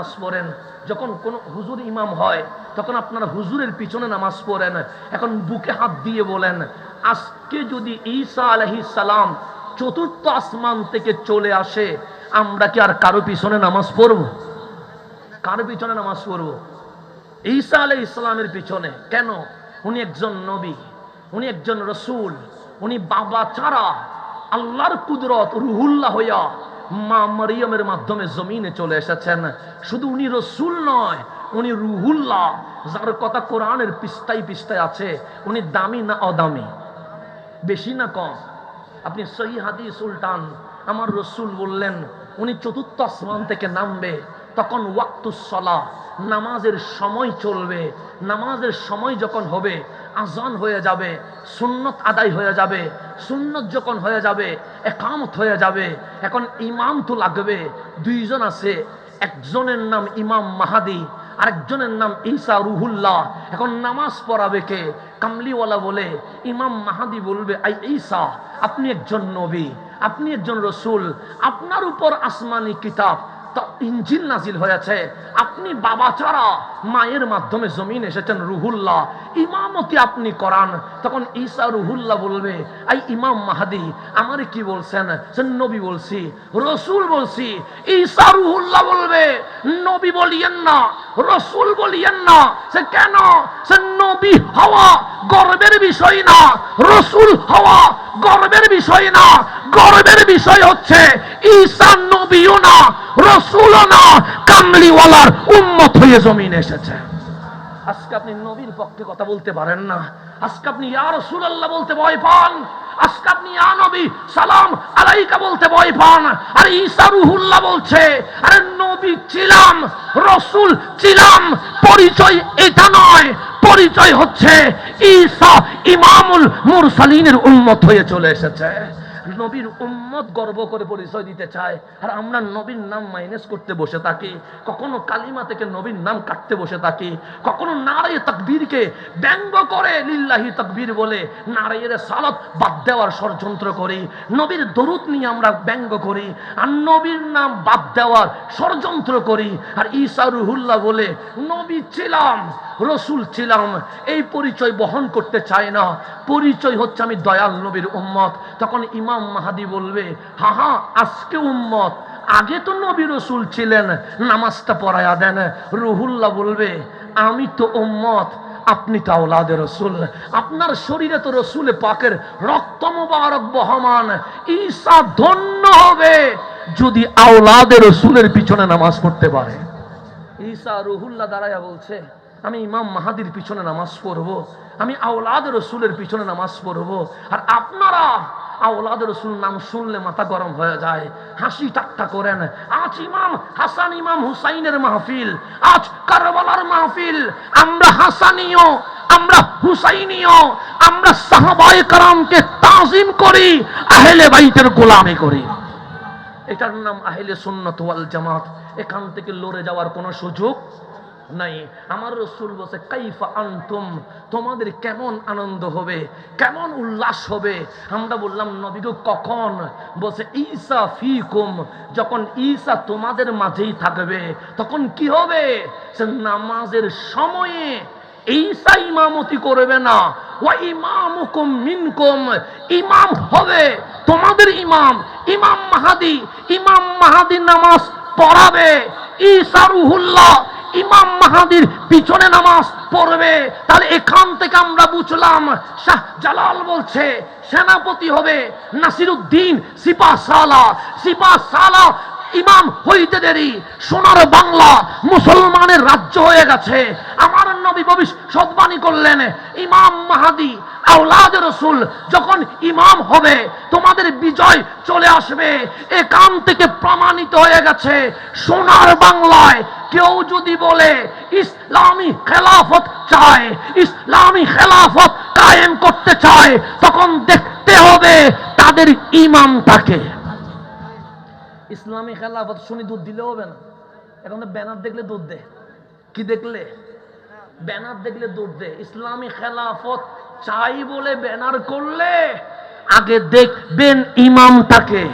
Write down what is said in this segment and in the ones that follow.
নামাজ পড়েন। যখন কোন হুজুর ইমাম হয়, তখন আপনারা হুজুরের পিছনে নামাজ পড়েন। এখন বুকে হাত দিয়ে বলেন, আজকে যদি ঈসা আলহি সালাম চতুর্থ আসমান থেকে চলে আসে, আমরা কি আর কারও পিছনে নামাজ পড়ব? কারও পিছনে নামাজ পড়ব? ঈসা আলহ ইসলামের পিছনে। কেন? উনি একজন নবী, উনি একজন রসুল, উনি বাবা ছাড়া আল্লাহর কুদরত রুহুল্লাহ হইয়া মা মারিয়ামের মাধ্যমে জমিনে চলে এসেছেন। শুধু উনি রসুল নয়, উনি রুহুল্লাহ, যার কথা কোরআনের পিস্তায় পিস্তায় আছে, উনি দামি না অদামি? বেশি না কম? আপনি সহি হাদি সুলতান আমার রসুল বললেন, উনি চতুর্থ আসমান থেকে নামবে। তখন ওয়াক্তুসলা নামাজের সময় চলবে। নামাজের সময় যখন হবে, আজান হয়ে যাবে, সুন্নত আদায় হয়ে যাবে, সুন্নত যখন হয়ে যাবে, একামত হয়ে যাবে, এখন ইমাম তো লাগবে। দুইজন আছে, একজনের নাম ইমাম মাহাদি, আরেকজনের নাম ঈসা রুহুল্লাহ। এখন নামাজ পড়াবে কে? কামলিওয়ালা বলে, ইমাম মাহাদি বলবে, আই ঈসা, আপনি একজন নবী, আপনি একজন রসুল, আপনার উপর আসমানি কিতাব ইঞ্জিল নাজিল হয়েছে। আপনি বাবা ছাড়া মায়ের মাধ্যমে জমিন এসেছেন রুহুল্লাহ। ইমামতি আপনি করান। তখন ঈসা রুহুল্লাহ বলবে, আই ইমাম মাহাদি, আমারে কি বলছেন? নবী বলছি, রসুল বলছি। ঈসা রুহুল্লাহ বলবে, নবী বলিয়েন না, রসুল বলিয়েন না। সে কেন? সে নবী হওয়া গর্বের বিষয় না, রসুল হওয়া গর্বের বিষয় না। গর্বের বিষয় হচ্ছে, ঈসা নবীও না, রসুলও না, কামলিওয়ালার উম্মত হয়ে জমিন এসেছে। আজকে আপনি নবীর পক্ষে কথা বলতে পারেন না। আজকে আপনি ইয়া রসুলাল্লাহ বলতে ভয় পান। আজকে আপনি সালাম আলাইকা বলতে ভয় পান। আর ঈসা রুহুল্লাহ বলছে, আরে নবী ছিলাম, রসুল ছিলাম, পরিচয় এটা নয়। পরিচয় হচ্ছে, ঈসা ইমামুল মুরসালিনের উম্মত হয়ে চলে এসেছে। নবীর উম্মত গর্ব করে পরিচয় দিতে চায়। আর আমরা নবীর নাম মাইনাস করতে বসে থাকি। কখনো কালিমা থেকে নবীর নাম কাটতে বসে থাকি। কখনো নারায় তাকবীরকে ব্যঙ্গ করে লিল্লাহি তাকবীর বলে নারায়ের সালত বাদ দেওয়ার ষড়যন্ত্র করি। নবীর দরুদ নিয়ে আমরা ব্যঙ্গ করি। আর নবীর নাম বাদ দেওয়ার ষড়যন্ত্র করি। আর ঈসা রুহুল্লাহ বলে, নবী ছিলাম, রসুল ছিলাম। এই পরিচয় বহন করতে চায় না। পরিচয় হচ্ছে আমি দয়াল নবীর উম্মত। তখন ইমাম মাহাদি বলবে হা হা আজকে উম্মত, আগে তো নবী রসুল ছিলেন, নামাজটা পড়ায়া দেন। রুহুল্লাহ বলবে, আমি তো উম্মত, আপনি তো আওলাদে রসুল। আপনার শরীরে তো রসুল পাকের রক্ত মুবারক বহমান। ঈসা ধন্য হবে যদি আওলাদে রসুলের পিছনে নামাজ পড়তে পারে। ঈসা রুহুল্লাহ দাঁড়ায়া বলছে, আমি ইমাম মাহাদির পিছনে নামাজ পড়ব, আমি আওলাদ রসুলের পিছনে নামাজ পড়ব, আর আপনারা আওলাদ রসুল নাম শুনলে মাথা গরম হয়ে যায়। হাসি ঠাট্টা করেন। আজ ইমাম হাসান ইমাম হুসাইনের মাহফিল, আজ কারবালার মাহফিল। আমরা হাসানিও আমরা হুসাইনিও আমরা সাহাবায়ে কারামকে তাজিম করি, আহলে বাইতের গোলামি করি। এটার নাম আহলে সুন্নত ওয়াল জামাত। এখান থেকে লড়ে যাওয়ার কোনো সুযোগ নাই। আমার রসুল বসে কাইফা আনতুম, তোমাদের কেমন আনন্দ হবে? কেমন উল্লাস হবে? আমরা বললাম নবীগো কখন? বসে ঈসা ফিকুম। যখন ঈসা তোমাদের মাঝেই থাকবে, তখন কি হবে? নামাজের সময়ে ঈসা ইমামতি করবে না। ওয়া ইমামুকুম মিনকুম, ইমাম হবে তোমাদের ইমাম। ইমাম মাহাদি ইমাম মাহাদি নামাজ পড়াবে। ঈসা রুহুল্লাহ ইমাম মাহাদির পিছনে নামাজ পড়বে। তাহলে এখান থেকে আমরা বুঝলাম, শাহ জালাল বলছে, সেনাপতি হবে নাসিরুদ্দিন সিপা সালা। সিপা সালা ইমাম হইতে দেরি। সোনার বাংলা মুসলমানের রাজ্য হয়ে গেছে। আমার নবী ভবিষ্যৎবাণী করলেন, ইমাম মাহাদি, আওলাদ রসুল, যখন ইমাম হবে, তোমাদের বিজয় চলে আসবে। এখান থেকে প্রমাণিত হয়ে গেছে, সোনার বাংলায় কেউ যদি বলে, ইসলামী খেলাফত চায়, ইসলামী খেলাফত কায়েম করতে চায়, তখন দেখতে হবে তাদের ইমামটাকে ইসলামী খেলাফত শুনি দুধ দিলে হবে না। এখন তো ব্যানার দেখলে দুধ দে। কি দেখলে? ব্যানার দেখলে দুধ দে। ইসলামী খেলাফত চাই বলে ব্যানার করলে আগে দেখবেন ইমামটাকে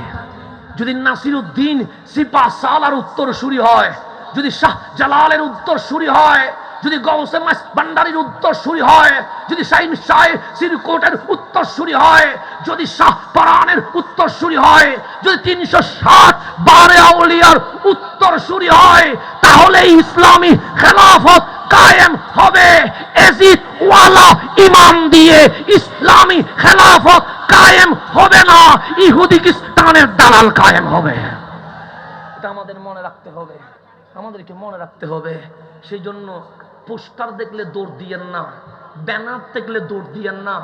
যদি নাসিরুদ্দিন সিপা সালার উত্তর সুরি হয় যদি শাহ জালালের উত্তর সুরি হয়, যদি গৌসে মাস ভান্ডারির উত্তর সুরি হয়, যদি শাহিন শাহ সিরকোটের উত্তর সুরি হয়, যদি শাহ পরানের উত্তর সুরি হয়, যদি তিনশো ষাট বারে আউলিয়ার উত্তর সুরি হয় তাহলে ইসলামী খেলাফত কায়েম হবে। এজিদ ওয়ালা ইমাম দিয়ে ইসলামী খেলাফত কায়েম হবে না, ইহুদি খ্রিস্টানের দালাল কায়েম হবে। এটা আমাদের মনে রাখতে হবে। আমাদেরকে মনে রাখতে হবে সেই জন্য পোস্টার দেখলে দৌড় দিয়েন না, ব্যানার দেখলে দৌড় দিয়েন না।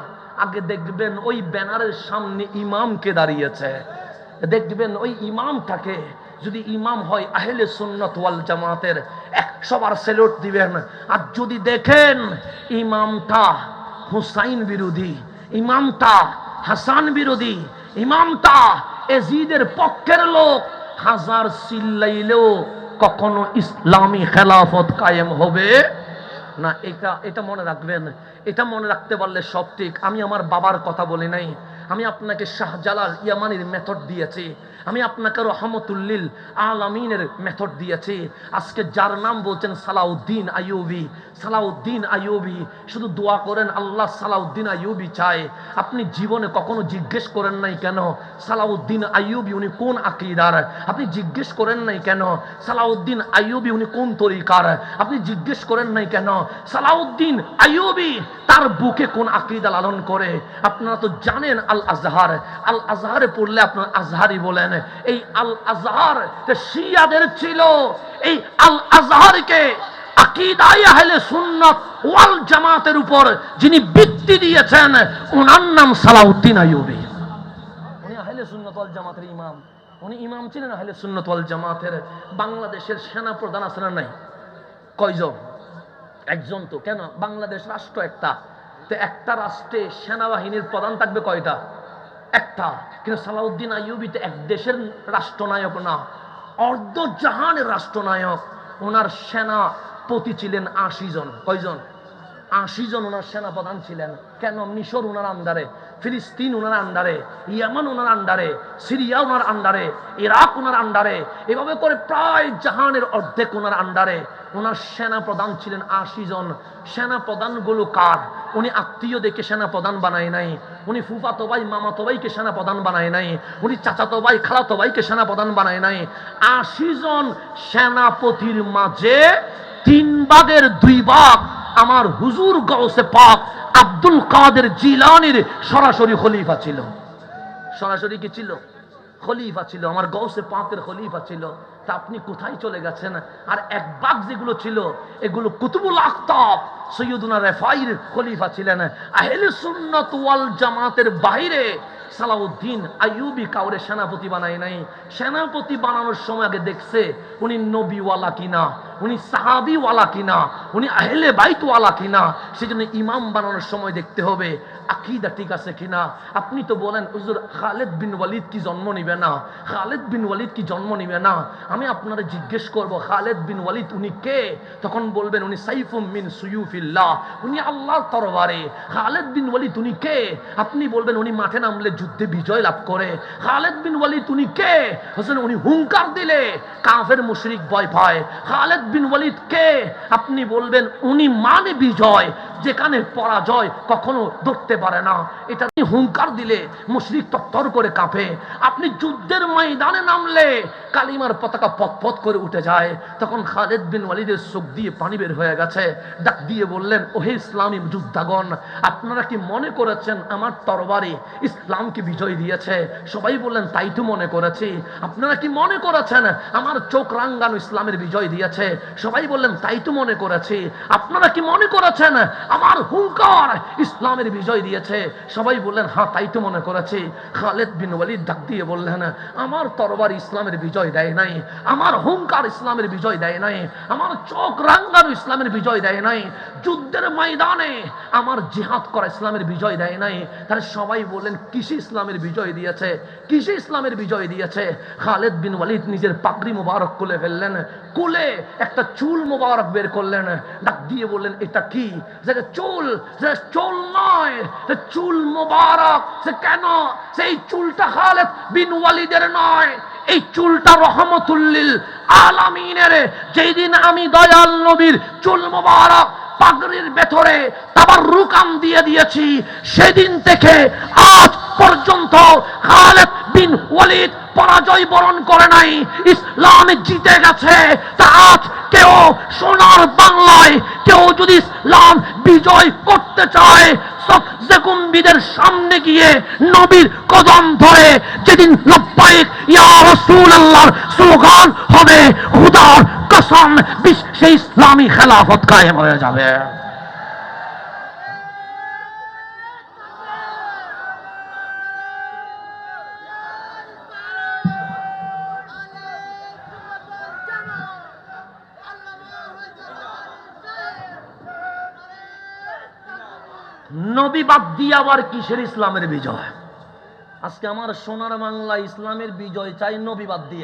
আগে দেখবেন ওই ব্যানারের সামনে ইমামকে দাঁড়িয়েছে। দেখবেন ওই ইমামটাকে যদি ইমাম হয়, আহলে সুন্নত ওয়াল জামাতের এক সবার সেলুট দিবেন। আর যদি দেখেন ইমামটা হুসাইন বিরোধী, ইমামটা হাসান বিরোধী, ইমামটা এজিদের পক্ষের লোক, হাজার চিল্লাইলেও কখনো ইসলামী খেলাফত কায়েম হবে? না, এটা এটা মনে রাখবেন। এটা মনে রাখতে পারলে সব ঠিক। আমি আমার বাবার কথা বলি নাই। আমি আপনাকে শাহজালাল ইয়ামানির মেথড দিয়েছি। আমি আপনাকে রহমতুল্লিল আলামিনের মেথড দিয়েছি। আজকে যার নাম বলছেন সালাউদ্দিন আইয়ুবি। সালাউদ্দিন আইয়ুবি, শুধু দোয়া করেন, আল্লাহ সালাউদ্দিন আইয়ুবি চায়। আপনি জীবনে কখনো জিজ্ঞেস করেন নাই কেন? সালাউদ্দিন আইয়ুবি উনি কোন আকিদার? আপনি জিজ্ঞেস করেন নাই কেন? সালাউদ্দিন আইয়ুবি উনি কোন তরিকার? আপনি জিজ্ঞেস করেন নাই কেন? সালাউদ্দিন আইয়ুবি তার বুকে কোন আকিদা লালন করে? আপনারা তো জানেন আল আজহার আল আজহারে পড়লে আপনার আজহারি বলেন, এই আল আজহার শিয়াদের ছিল, এই আল আজহারকে জামাতের উপর যিনি দিয়েছেন, ওনার নাম সালাউদ্দিন উনি আহলে জামাতের ইমাম। উনি ইমাম ছিলেন আহলে জামাতের। বাংলাদেশের সেনা প্রধান আছে না নাই? কয়জন? একজন তো। কেন? বাংলাদেশ রাষ্ট্র একটা। তো একটা রাষ্ট্রে সেনাবাহিনীর প্রধান থাকবে কয়টা? একটা। কিন্তু সালাউদ্দিন আইয়ুবি তো এক দেশের রাষ্ট্রনায়ক না, অর্ধ জাহানের রাষ্ট্রনায়ক। ওনার সেনাপতি ছিলেন আশি জন। কয়জন? আশি জন ওনার সেনাপ্রধান ছিলেন। কেন? মিশর ওনার আন্ডারে, ফিলিস্তিন ওনার আন্ডারে, ইয়ামান ওনার আন্ডারে, সিরিয়া ওনার আন্ডারে, ইরাক ওনার আন্ডারে, এভাবে করে প্রায় জাহানের অর্ধেক ওনার আন্ডারে। ওনার সেনা প্রধান ছিলেন আশি জন। সেনা প্রধানগুলো কার? উনি আত্মীয় দেখে সেনা প্রধান বানায় নাই। উনি ফুফাতো ভাই মামাতো ভাইকে সেনা প্রধান বানায় নাই। উনি চাচাতো ভাই খালাতো ভাইকে সেনা প্রধান বানায় নাই। আশি জন সেনাপতির মাঝে তিন ভাগের দুই ভাগ আমার হুজুর গৌসে পাক আব্দুল কাদের জিলানির সরাসরি খলিফা ছিল। সরাসরি কি ছিল? খলিফা ছিল। আমার গৌসে পাকের খলিফা ছিল। তা আপনি কোথায় চলে গেছেন? আর এক বাঘ যেগুলো ছিল, এগুলো কুতুবুল আখতাব, সৈয়দুনা রেফাইর খলিফা ছিলেন। আহলে সুন্নত ওয়াল জামাতের বাইরে সালাউদ্দিন আইউবি কাউরে সেনাপতি বানায় নাই। সেনাপতি বানানোর সময় আগে দেখছে, উনি নবীওয়ালা কিনা। উনি সাহাবিওয়ালা কিনা, উনি আহলে বাইতওয়ালা কিনা, সেজন্য ইমাম বানানোর সময় দেখতে হবে, আকিদা ঠিক আছে কিনা। আপনি তো বলেন, হুজুর, খালেদ বিন ওয়ালিদ কি জন্ম নিবে না? খালেদ বিন ওয়ালিদ কি জন্ম নিবে না? আমি আপনারা জিজ্ঞেস করব, খালেদ বিন ওয়ালিদ উনি কে? তখন বলবেন, উনি সাইফুম মিন সুয়ুফিল্লাহ, উনি আল্লাহর তরবারে। খালেদ বিন ওয়ালিদ উনি কে? আপনি বলবেন, উনি মাঠে নামলে যুদ্ধে বিজয় লাভ করে। খালেদ বিন ওয়ালিদ উনি কে? হোসেন উনি হুঙ্কার দিলে, কাফের মুশরিক ভয় পায়। খালেদ বিন ওয়ালিদ কে? আপনি বলবেন, উনি মানে বিজয়, যেখানে পরাজয় কখনো ধরতে পারে না। এটা হুঙ্কার দিলে, মুশরিক তত্তর করে কাঁপে। আপনি যুদ্ধের ময়দানে নামলে, কালিমার পতাকা পথ করে উঠে যায়। তখন খালেদ বিন ওয়ালিদের চোখ দিয়ে পানি বের হয়ে গেছে। ডাক দিয়ে বললেন, ওহে ইসলামী যুদ্ধাগণ, আপনারা কি মনে করেছেন আমার তরবারি ইসলামকে বিজয় দিয়েছে? সবাই বললেন, তাই তো মনে করেছি। আপনারা কি মনে করেছেন আমার চোখ রাঙ্গানো ইসলামের বিজয় দিয়েছে? সবাই বললেন, তাই তো মনে করেছি। আপনারা কি মনে করেছেন আমার হুঙ্কার ইসলামের বিজয় দিয়েছে? সবাই বললেন হ্যাঁ তাই তো মনে করেছি। খালেদ বিন ওয়ালিদ ডাক দিয়ে বললেন, আমার তরবার ইসলামের বিজয় দেয় নাই, আমার হুঙ্কার ইসলামের বিজয় দেয় নাই, আমার চোখ রাঙ্গানো ইসলামের বিজয় দেয় নাই, যুদ্ধের ময়দানে আমার জিহাদ করা ইসলামের বিজয় দেয় নাই। তাহলে সবাই বললেন, কিসে ইসলামের বিজয় দিয়েছে? কিসে ইসলামের বিজয় দিয়েছে? খালেদ বিন ওয়ালিদ নিজের পাগড়ি মোবারক খুলে ফেললেন কুলে একটা চুল মোবারক বের করলেন, ডাক দিয়ে বললেন, এটা কি? যেটা চুল, যে চুল নয় চুল মোবারক সে কেন? সেই চুলটা খালেদ বিন ওয়ালিদের নয়। এই চুলটা রহমতুল্লিল আলামিনের। যেই দিন আমি দয়াল নবীর চুল মোবারক পাগড়ির ভেতরে তাবার রুকাম দিয়ে দিয়েছি, সেদিন থেকে আজ পর্যন্ত খালেদ বিন ওয়ালিদ পরাজয় বরণ করে নাই, ইসলাম জিতে গেছে। তা আজ কেউ সোনার বাংলায়, কেউ যদি ইসলাম বিজয় করতে চায় সব জেকুম্বিদের সামনে গিয়ে নবীর কদম ধরে যেদিন লব্বাইক ইয়া রাসূলুল্লাহর স্লোগান হবে খুদার কসম, বিশ্বে ইসলামী খেলাফত কায়েম হয়ে যাবে। নবী বাদ দিয়ে আবার কিসের ইসলামের বিজয়? আজকে আমার সোনার বাংলা ইসলামের বিজয় চাই নবী বাদ দিয়া।